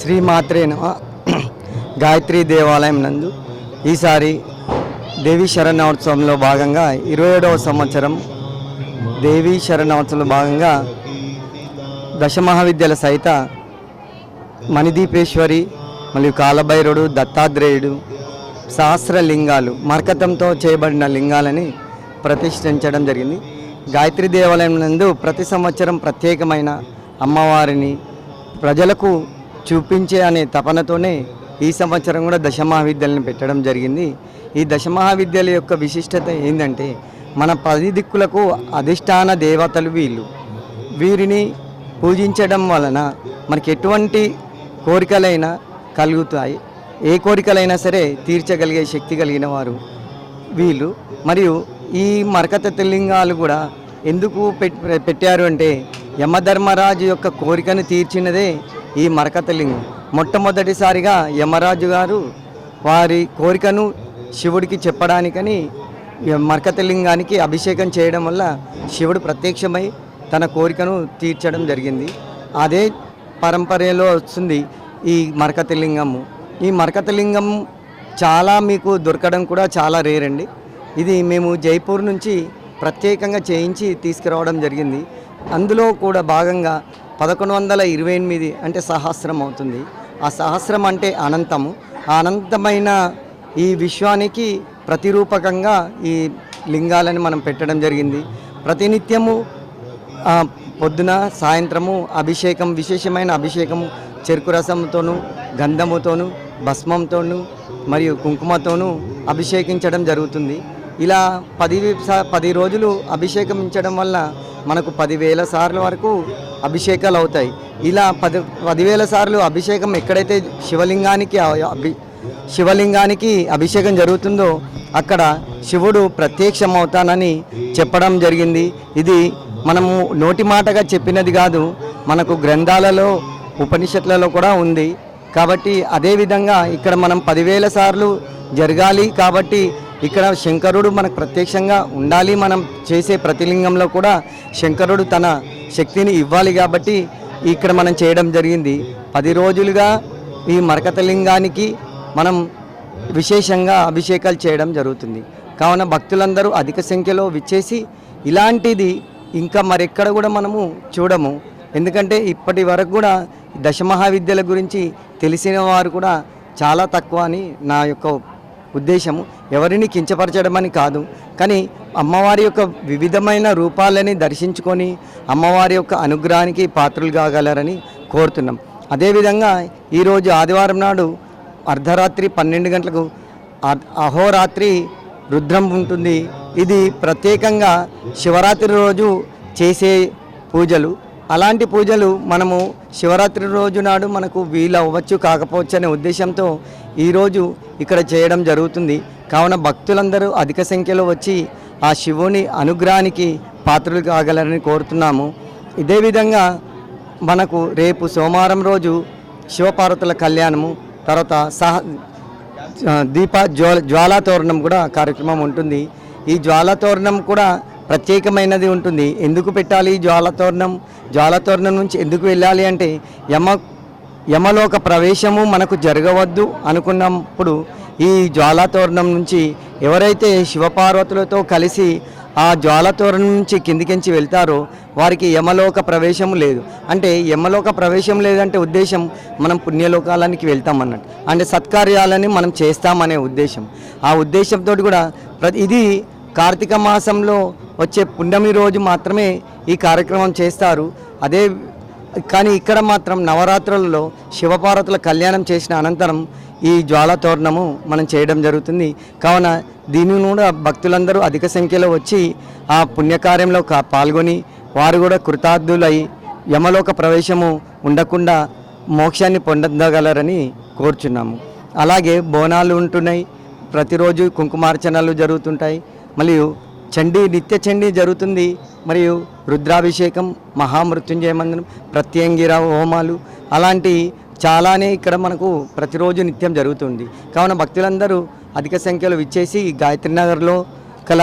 శ్రీమాత్రే నమ. గాయత్రి దేవాలయం నందు ఈసారి దేవీ శరణోత్సవంలో భాగంగా ఇరవై ఏడవ సంవత్సరం దేవీ శరణోత్సవంలో భాగంగా దశమహావిద్యాల సహిత మణిదీపేశ్వరి మరియు కాలభైరుడు దత్తాత్రేయుడు సహస్ర లింగాలు మరకతంతో చేయబడిన లింగాలని ప్రతిష్ఠించడం జరిగింది. గాయత్రి దేవాలయం నందు ప్రతి సంవత్సరం ప్రత్యేకమైన అమ్మవారిని ప్రజలకు చూపించే అనే తపనతోనే ఈ సంవత్సరం కూడా దశమహావిద్యలను పెట్టడం జరిగింది. ఈ దశమహావిద్యల యొక్క విశిష్టత ఏంటంటే మన పది దిక్కులకు అధిష్టాన దేవతలు వీళ్ళు. వీరిని పూజించడం వలన మనకి ఎటువంటి కోరికలైనా కలుగుతాయి. ఏ కోరికలైనా సరే తీర్చగలిగే శక్తి కలిగిన వారు వీళ్ళు. మరియు ఈ మరకత లింగాలు కూడా ఎందుకు పెట్- పెట్టారు అంటే యమధర్మరాజు యొక్క కోరికను తీర్చినదే ఈ మరకతలింగం. మొట్టమొదటిసారిగా యమరాజు గారు వారి కోరికను శివుడికి చెప్పడానికని మరకతలింగానికి అభిషేకం చేయడం వల్ల శివుడు ప్రత్యక్షమై తన కోరికను తీర్చడం జరిగింది. అదే పరంపరలో వస్తుంది ఈ మరకతలింగము ఈ మరకతలింగం చాలా మీకు దొరకడం కూడా చాలా రేర్ అండి. ఇది మేము జైపూర్ నుంచి ప్రత్యేకంగా చేయించి తీసుకురావడం జరిగింది. అందులో కూడా భాగంగా పదకొండు వందల ఇరవై ఎనిమిది అంటే సహస్రం అవుతుంది. ఆ సహస్రం అంటే అనంతము. ఆ అనంతమైన ఈ విశ్వానికి ప్రతిరూపకంగా ఈ లింగాలని మనం పెట్టడం జరిగింది. ప్రతినిత్యము పొద్దున సాయంత్రము అభిషేకం విశేషమైన అభిషేకం చెరుకు రసంతోనూ గంధముతోనూ భస్మంతోనూ మరియు కుంకుమతోనూ అభిషేకించడం జరుగుతుంది. ఇలా పది పది రోజులు అభిషేకించడం వల్ల మనకు పదివేల సార్లు వరకు అభిషేకాలు అవుతాయి. ఇలా పది పదివేల సార్లు అభిషేకం ఎక్కడైతే శివలింగానికి అభి శివలింగానికి అభిషేకం జరుగుతుందో అక్కడ శివుడు ప్రత్యక్షమవుతానని చెప్పడం జరిగింది. ఇది మనము నోటి మాటగా చెప్పినది కాదు మనకు గ్రంథాలలో ఉపనిషత్తులలో కూడా ఉంది. కాబట్టి అదేవిధంగా ఇక్కడ మనం పదివేల సార్లు జరగాలి కాబట్టి ఇక్కడ శంకరుడు మనకు ప్రత్యక్షంగా ఉండాలి మనం చేసే ప్రతిలింగంలో కూడా శంకరుడు తన శక్తిని ఇవ్వాలి కాబట్టి ఇక్కడ మనం చేయడం జరిగింది. పది రోజులుగా ఈ మరకతలింగానికి మనం విశేషంగా అభిషేకాలు చేయడం జరుగుతుంది. కావున భక్తులందరూ అధిక సంఖ్యలో విచ్చేసి ఇలాంటిది ఇంకా మరెక్కడ కూడా మనము చూడము. ఎందుకంటే ఇప్పటి వరకు కూడా దశమహావిద్యల గురించి తెలిసిన వారు కూడా చాలా తక్కువ అని నా యొక్క ఉద్దేశము ఎవరిని కించపరచడం అని కాదు. కానీ అమ్మవారి యొక్క వివిధమైన రూపాలని దర్శించుకొని అమ్మవారి యొక్క అనుగ్రహానికి పాత్రలు కాగలరని కోరుతున్నాం. అదేవిధంగా ఈరోజు ఆదివారం నాడు అర్ధరాత్రి పన్నెండు గంటలకు అహోరాత్రి రుద్రం ఉంటుంది. ఇది ప్రత్యేకంగా శివరాత్రి రోజు చేసే పూజలు. అలాంటి పూజలు మనము శివరాత్రి రోజు నాడు మనకు వీలు అవ్వచ్చు కాకపోవచ్చు అనే ఉద్దేశంతో ఈరోజు ఇక్కడ చేయడం జరుగుతుంది. కావున భక్తులందరూ అధిక సంఖ్యలో వచ్చి ఆ శివుని అనుగ్రహానికి పాత్రలు కాగలరని కోరుతున్నాము. ఇదే విధంగా మనకు రేపు సోమవారం రోజు శివపార్వతుల కళ్యాణము తర్వాత సహ దీప జ్వాల జ్వాలా తోరణం కూడా కార్యక్రమం ఉంటుంది. ఈ జ్వాలా తోరణం కూడా ప్రత్యేకమైనది ఉంటుంది. ఎందుకు పెట్టాలి జ్వాలతోరణం? జ్వాలతోరణం నుంచి ఎందుకు వెళ్ళాలి అంటే యమ యమలోక ప్రవేశము మనకు జరగవద్దు అనుకున్నప్పుడు ఈ జ్వాలతోరణం నుంచి ఎవరైతే శివపార్వతులతో కలిసి ఆ జ్వాలతోరణం నుంచి కిందికించి వెళ్తారో వారికి యమలోక ప్రవేశం లేదు. అంటే యమలోక ప్రవేశం లేదంటే ఉద్దేశం మనం పుణ్యలోకాలనికి వెళ్తాం అన్నట్టు. అంటే సత్కార్యాలని మనం చేస్తామనే ఉద్దేశం. ఆ ఉద్దేశంతో కూడా ప్రతి ఇది కార్తీక మాసంలో వచ్చే పుణ్యమి రోజు మాత్రమే ఈ కార్యక్రమం చేస్తారు. అదే కానీ ఇక్కడ మాత్రం నవరాత్రులలో శివపార్వతుల కళ్యాణం చేసిన అనంతరం ఈ జ్వాల తోరణము మనం చేయడం జరుగుతుంది. కావున దీనిని కూడా భక్తులందరూ అధిక సంఖ్యలో వచ్చి ఆ పుణ్యకార్యంలో కా- పాల్గొని వారు కూడా కృతార్థులై యమలోక ప్రవేశము ఉండకుండా మోక్షాన్ని పొందగలరని కోరుచున్నాము. అలాగే బోనాలు ఉంటున్నాయి. ప్రతిరోజు కుంకుమార్చనలు జరుగుతుంటాయి. మరియు చండీ నిత్య చండీ జరుగుతుంది. మరియు రుద్రాభిషేకం మహామృత్యుంజయ మందిరం ప్రత్యంగిర హోమాలు అలాంటి చాలానే ఇక్కడ మనకు ప్రతిరోజు నిత్యం జరుగుతుంది. కావున భక్తులందరూ అధిక సంఖ్యలో విచ్చేసి ఈ గాయత్రి నగర్లో కల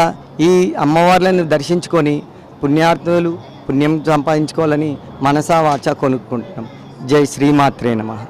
ఈ అమ్మవార్లను దర్శించుకొని పుణ్యార్థులు పుణ్యం సంపాదించుకోవాలని మనసా వాచ కొనుక్కుంటున్నాం. జై శ్రీమాత్రే నమః.